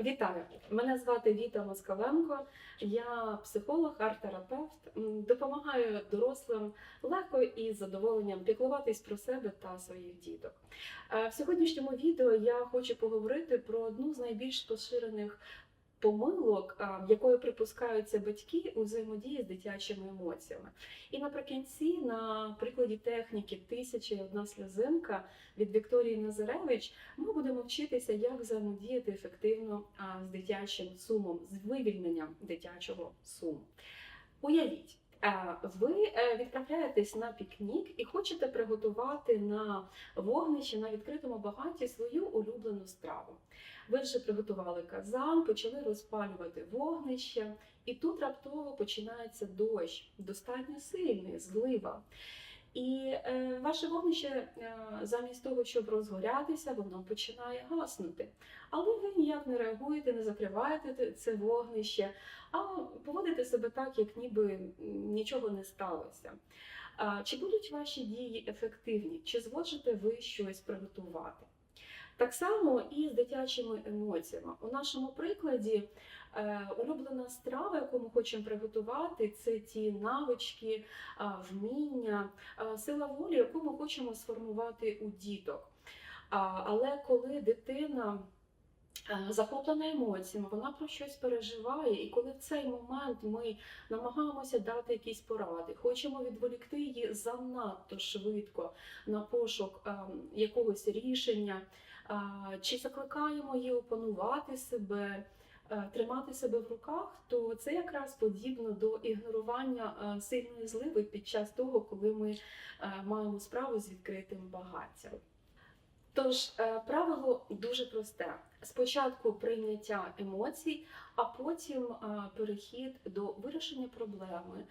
Вітаю! Мене звати Віта Москаленко. Я психолог, арт-терапевт. Допомагаю дорослим легко і з задоволенням піклуватись про себе та своїх діток. Е, В сьогоднішньому відео я хочу поговорити про одну з найбільш поширених помилок, якою припускаються батьки у взаємодії з дитячими емоціями. І наприкінці, на прикладі техніки Тисяча і одна сльозинка від Вікторії Назаревич, ми будемо вчитися, як взаємодіяти ефективно з дитячим сумом, з вивільненням дитячого суму. Уявіть, ви е, відправляєтесь на пікнік і хочете приготувати на вогнищі на відкритому багаті свою улюблену страву. Ви вже приготували казан, почали розпалювати вогнище, і тут раптово починається дощ, достатньо сильний, злива. І е, ваше вогнище, е, замість того, щоб розгорятися, воно починає гаснути. Але ви ніяк не реагуєте, не закриваєте це вогнище, а поводите себе так, як ніби нічого не сталося. Е, Чи будуть ваші дії ефективні? Чи зможете ви щось приготувати? Так само і з дитячими емоціями. У нашому прикладі е, улюблена страва, яку ми хочемо приготувати, це ті навички, вміння, сила волі, яку ми хочемо сформувати у діток. Але коли дитина е, захоплена емоціями, вона про щось переживає, і коли в цей момент ми намагаємося дати якісь поради, хочемо відволікти її занадто швидко на пошук е, якогось рішення, е, чи закликаємо її опанувати себе. е, Тримати себе в руках, то це якраз подібно до ігнорування е, сильної зливи під час того, коли ми е, маємо справу з відкритим багаттям. Тож е, правило дуже просте: спочатку прийняття емоцій, а потім е, перехід до вирішення проблеми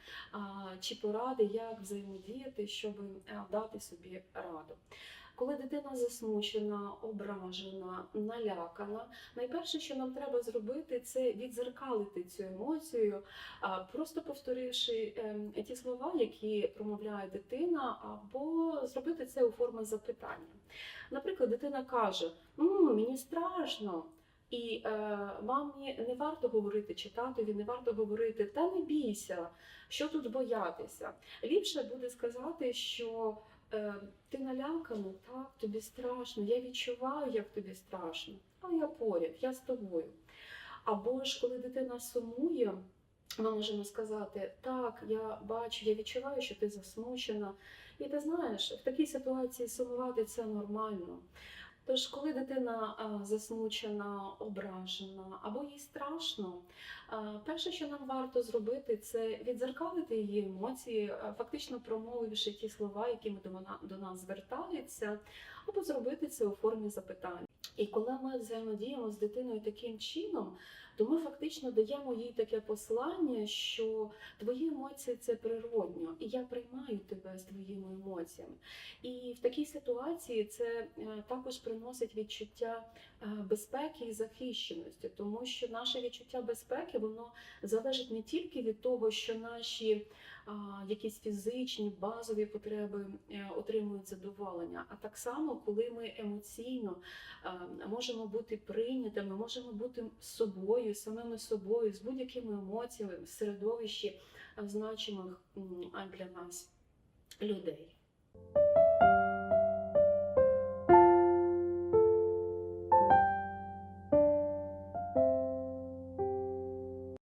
чи поради, як взаємодіяти, щоб е, дати собі раду. Коли дитина засмучена, ображена, налякана, найперше, що нам треба зробити, це відзеркалити цю емоцію, просто повторивши ем, ті слова, які промовляє дитина, або зробити це у формі запитання. Наприклад, дитина каже: «М, мені страшно. І е, мамі не варто говорити, чи татові не варто говорити, та не бійся, що тут боятися. Ліпше буде сказати, що ти налякана, так, тобі страшно, я відчуваю, як тобі страшно, а я поряд, я з тобою. Або ж коли дитина сумує, ми можемо сказати, так, я бачу, я відчуваю, що ти засмучена. І ти знаєш, в такій ситуації сумувати це нормально. Тож, коли дитина засмучена, ображена або їй страшно, перше, що нам варто зробити, це відзеркалити її емоції, фактично промовивши ті слова, якими до, нас звертаються, або зробити це у формі запитань. І коли ми взаємодіємо з дитиною таким чином, то ми фактично даємо їй таке послання, що твої емоції це природньо, і я приймаю тебе з твоїми емоціями. І в такій ситуації це е, також приносить відчуття е, безпеки і захищеності, тому що наше відчуття безпеки воно залежить не тільки від того, що наші якісь фізичні базові потреби е, отримують задоволення, а так само, коли ми емоційно можемо бути прийнятими, можемо бути собою, самими собою, з будь-якими емоціями в середовищі значимих для нас людей.